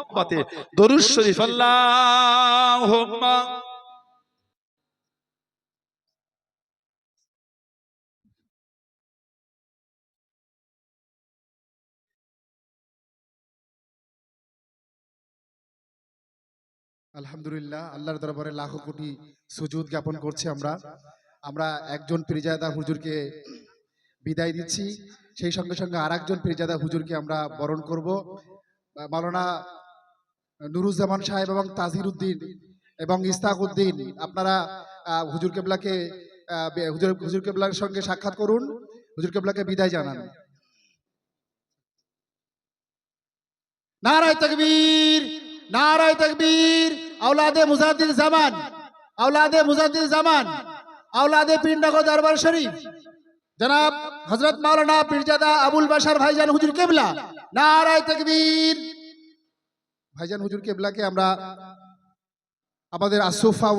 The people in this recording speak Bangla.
মোহাম্মতে দরুদ শরীফ। আল্লাহুম্মা। আলহামদুলিল্লাহ আল্লাহর দরবারে লাখো কোটি সুজুদ জ্ঞাপন করছি আমরা। আমরা একজন পীরজাদা হুজুরকে বিদায় দিচ্ছি। সেই সঙ্গে সঙ্গে আর একজন পীরজাদা হুজুরকে আমরা বরণ করব। মাওলানা নুরুজ্জামান সাহেব এবং তাজির উদ্দিন এবং ইস্তাক উদ্দিন, আপনারা হুজুর কেবলাকে হুজুর কেবলার সঙ্গে সাক্ষাৎ করুন। হুজুর কেবলাকে বিদায় জানান। নারায় তকবীর নারায় তকবীর, আওলাদে মুজাদ্দিদ জামান, আওলাদে মুজাদ্দিন জামান, আওলাদে পিন্ডাগো দরবার শরীফ। জনাব হযরত মাওলানা পীরজাদা আবুল বাশার ভাইজান হুজুর কেবলা, নারায় তকবীর। ভাইজান হুজুর কেবলাকে আমরা আমাদের আসুফা